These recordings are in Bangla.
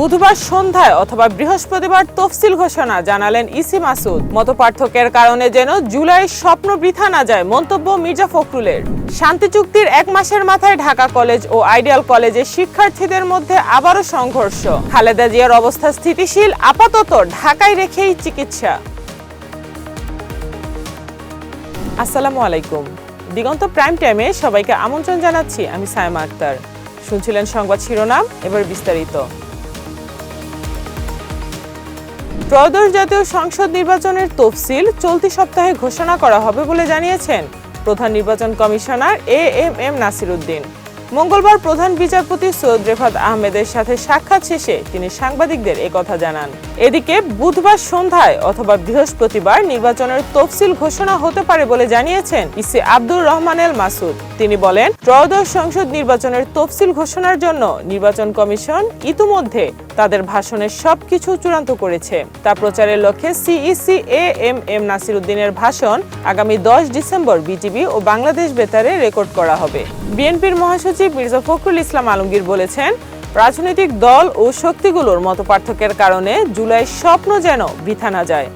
বুধবার সন্ধ্যায় অথবা বৃহস্পতিবার তফসিল ঘোষণা জানালেন ইসি মাসুদ। মত পার্থক্যের কারণে যেন জুলাই স্বপ্ন বৃথা না যায় মন্তব্য মির্জা ফখরুলের। শান্তি চুক্তির এক মাসের মাথায় ঢাকা কলেজ ও আইডিয়াল কলেজের শিক্ষার্থীদের মধ্যে আবারও সংঘর্ষ। খালেদা জিয়ার অবস্থা স্থিতিশীল, আপাতত ঢাকায় রেখেই চিকিৎসা। আসসালামু আলাইকুম। দিগন্ত প্রাইম টাইমে সবাইকে আমন্ত্রণ জানাচ্ছি আমি সায়মা আক্তার। শুনছিলেন সংবাদ শিরোনাম, এবার বিস্তারিত। ত্রয়োদশ জাতীয় সংসদ নির্বাচনের তফসিল চলতি সপ্তাহে ঘোষণা করা হবে বলে জানিয়েছেন প্রধান নির্বাচন commissioner A M M Nasiruddin. মঙ্গলবার প্রধান বিচারপতি সৈয়দ রেফাত আহমেদের সাথে সাক্ষাৎ শেষে তিনি সাংবাদিকদের কথা জানান। এদিকে বুধবার সন্ধ্যায় অথবা বৃহস্পতিবার নির্বাচনের তফসিল ঘোষণা হতে পারে বলে জানিয়েছেন ইসি আব্দুর রহমান এল মাসুদ। তিনি বলেন, ত্রয়োদশ সংসদ নির্বাচনের তফসিল ঘোষণার জন্য নির্বাচন কমিশন ইতিমধ্যে তাদের ভাষণের সবকিছু চূড়ান্ত করেছে। তা প্রচারের লক্ষ্যে CEC A M M Nasir উদ্দিনের ভাষণ আগামী দশ ডিসেম্বর বিটিভি ও বাংলাদেশ বেতারে রেকর্ড করা হবে। বিএনপির মহাসচিব মির্জা ফখরুল ইসলাম আলমগীর বলেছেন, রাজনৈতিক দল ও শক্তিগুলোর মত পার্থক্যের কারণে জুলাই স্বপ্ন যেন বৃথা না যায়।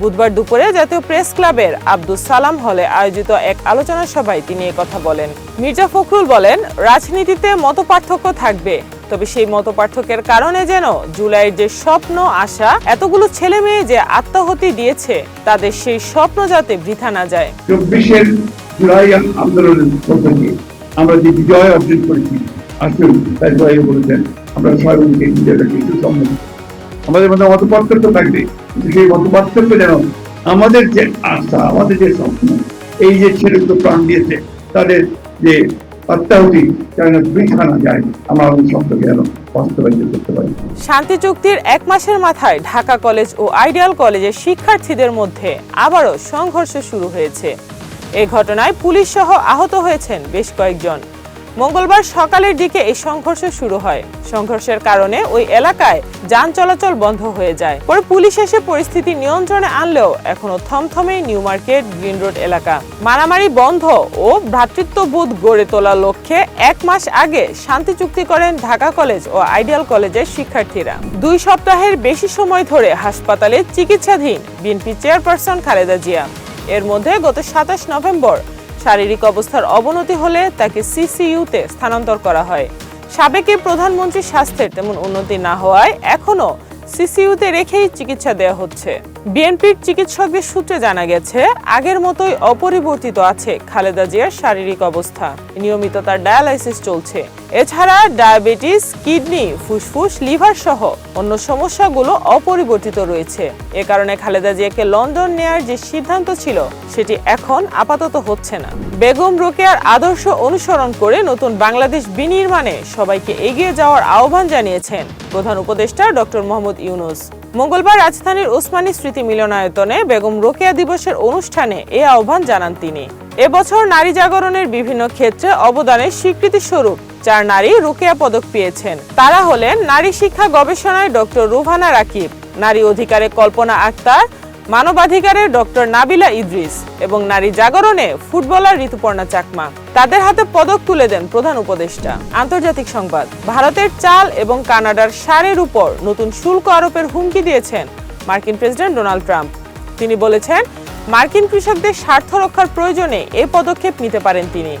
বুধবার দুপুরে জাতীয় প্রেস ক্লাবের আব্দুল সালাম হলে আয়োজিত এক আলোচনা সভায় তিনি কথা বলেন। মির্জা ফখরুল বলেন, রাজনীতিতে মত থাকবে, তবে সেই মত কারণে যেন জুলাইয়ের যে স্বপ্ন আশা, এতগুলো ছেলে মেয়ে যে আত্মাহতি দিয়েছে, তাদের সেই স্বপ্ন যাতে বৃথা না যায়। চব্বিশের জুলাই আন্দোলনের আমরা যে বিজয় অর্জন করেছি আসুন তাই সবাই বলেছেন, আমরা কিছু সম্মত আমাদের মধ্যে মত পার্থক্য থাকবে। সেই মত পার্থক্য যেন আমাদের যে আশা, আমাদের যে স্বপ্ন, এই যে ছেলেগুলো প্রাণ দিয়েছে, তাদের যে শান্তি চুক্তির এক মাসের মাথায় ঢাকা কলেজ ও আইডিয়াল কলেজের শিক্ষার্থীদের মধ্যে আবারও সংঘর্ষ শুরু হয়েছে। এই ঘটনায় পুলিশ সহ আহত হয়েছেন বেশ কয়েকজন। মঙ্গলবার সকালের দিকে এই সংঘর্ষ শুরু হয়। সংঘর্ষের কারণে ওই এলাকায় যান চলাচল বন্ধ হয়ে যায়। পরে পুলিশ এসে পরিস্থিতি নিয়ন্ত্রণে আনলেও এখনও থমথমে নিউ মার্কেট, গ্রিন রোড এলাকা। মারামারি বন্ধ ও ভ্রাতৃত্ববোধ গড়ে তোলার লক্ষ্যে এক মাস আগে শান্তি চুক্তি করেন ঢাকা কলেজ ও আইডিয়াল কলেজের শিক্ষার্থীরা। দুই সপ্তাহের বেশি সময় ধরে হাসপাতালে চিকিৎসাধীন বিএনপি চেয়ারপারসন খালেদা জিয়া। এর মধ্যে গত সাতাশ নভেম্বর শারীরিক অবস্থার অবনতি হলে তাকে সিসিইউতে স্থানান্তর করা হয়। সাবেকে প্রধানমন্ত্রীর স্বাস্থ্যের তেমন উন্নতি না হওয়ায় এখনও সিসিইউতে রেখেই চিকিৎসা দেওয়া হচ্ছে। বিএনপির চিকিৎসকদের সূত্রে জানা গেছে, আগের মতোই অপরিবর্তিত আছে খালেদা জিয়ার শারীরিক অবস্থা। নিয়মিত তার ডায়ালাইসিস চলছে। এছাড়া ডায়াবেটিস, কিডনি, ফুসফুস, লিভার সহ অন্য সমস্যাগুলো অপরিবর্তিত রয়েছে। এ কারণে খালেদা জিয়াকে লন্ডন নেয়ার যে সিদ্ধান্ত ছিল, সেটি এখন আপাতত হচ্ছে না। বেগম রোকেয়ার আদর্শ অনুসরণ করে নতুন বাংলাদেশ বিনির্মাণে সবাইকে এগিয়ে যাওয়ার আহ্বান জানিয়েছেন প্রধান উপদেষ্টা ডক্টর মোহাম্মদ ইউনুস। মঙ্গলবার রাজধানীর ওসমানী স্মৃতি মিলনায়তনে বেগম রোকেয়া দিবসের অনুষ্ঠানে এ আহ্বান জানান তিনি। এবছর নারী জাগরণের বিভিন্ন ক্ষেত্রে অবদানের স্বীকৃতি স্বরূপ চার নারী রোকেয়া পদক পেয়েছেন। তারা হলেন নারী শিক্ষা গবেষণায় ডক্টর রুভানা রাকিব, নারী অধিকারে কল্পনা আক্তার মানবাধিকারে ডক্টর নাবিলা ইদ্রিস এবং নারী জাগরণে ফুটবলার ঋতুপর্ণা চাকমা। তাদের হাতে পদক তুলে দেন প্রধান উপদেষ্টা। আন্তর্জাতিক সংবাদ, ভারতের চাল এবং কানাডার সারের উপর নতুন শুল্ক আরোপের হুমকি দিয়েছেন মার্কিন প্রেসিডেন্ট ডোনাল্ড ট্রাম্প। তিনি বলেছেন, মার্কিন কৃষকদের স্বার্থ রক্ষার প্রয়োজনে এ পদক্ষেপ নিতে পারেন তিনি।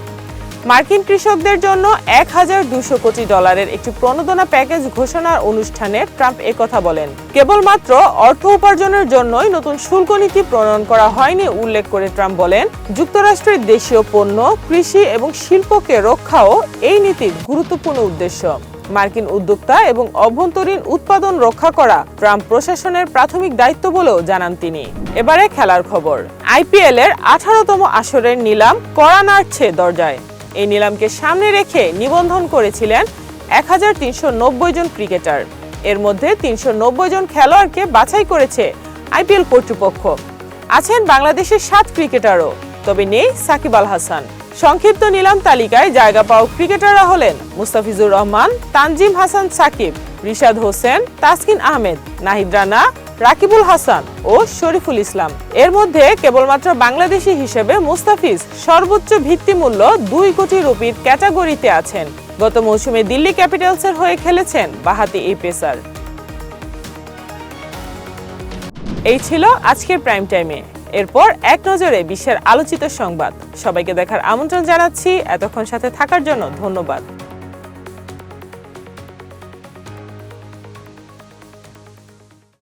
মার্কিন কৃষকদের জন্য এক হাজার দুশো কোটি ডলারের একটি প্রণোদনা প্যাকেজ ঘোষণার অনুষ্ঠানে ট্রাম্প একথা বলেন। কেবলমাত্র অর্থ উপার্জনের জন্যই নতুন শুল্ক নীতি প্রণয়ন করা হয়নি উল্লেখ করে ট্রাম্প বলেন, যুক্তরাষ্ট্রের দেশীয় পণ্য, কৃষি এবং শিল্পকে রক্ষাও এই নীতির গুরুত্বপূর্ণ উদ্দেশ্য। মার্কিন উদ্যোক্তা এবং অভ্যন্তরীণ উৎপাদন রক্ষা করা ট্রাম্প প্রশাসনের প্রাথমিক দায়িত্ব বলেও জানান তিনি। এবারে খেলার খবর। আইপিএল এর আঠারোতম আসরের নিলাম কড়া নাড়ছে দরজায়। এই নিলামকে সামনে রেখে নিবন্ধন করেছিলেন এক হাজার তিনশো নব্বই জন ক্রিকেটার। এর মধ্যে তিনশো নব্বই জন খেলোয়াড়কে বাছাই করেছে আইপিএল কর্তৃপক্ষ। আছেন বাংলাদেশের সাত ক্রিকেটারও, তবে নেই সাকিব আল হাসান। সংক্ষিপ্ত নিলাম তালিকায় জায়গা পাওয়া ক্রিকেটাররা হলেন মুস্তাফিজুর রহমান, তানজিম হাসান সাকিব, রিশাদ হোসেন, তাসকিন আহমেদ, নাহিদ রানা রাকিবুল হাসান ও শরীফুল ইসলাম। এর মধ্যে কেবলমাত্র বাংলাদেশি হিসেবে মুস্তাফিজ সর্বোচ্চ ভিত্তিমূল্য দুই কোটি রুপির ক্যাটাগরিতে আছেন। গত মৌসুমে দিল্লি ক্যাপিটালসের হয়ে খেলেছেন বাহাতি এই পেসার এই ছিল আজকের প্রাইম টাইমে এরপর এক নজরে বিশ্বের আলোচিত সংবাদ। সবাইকে দেখার আমন্ত্রণ জানাচ্ছি। এতক্ষণ সাথে থাকার জন্য ধন্যবাদ।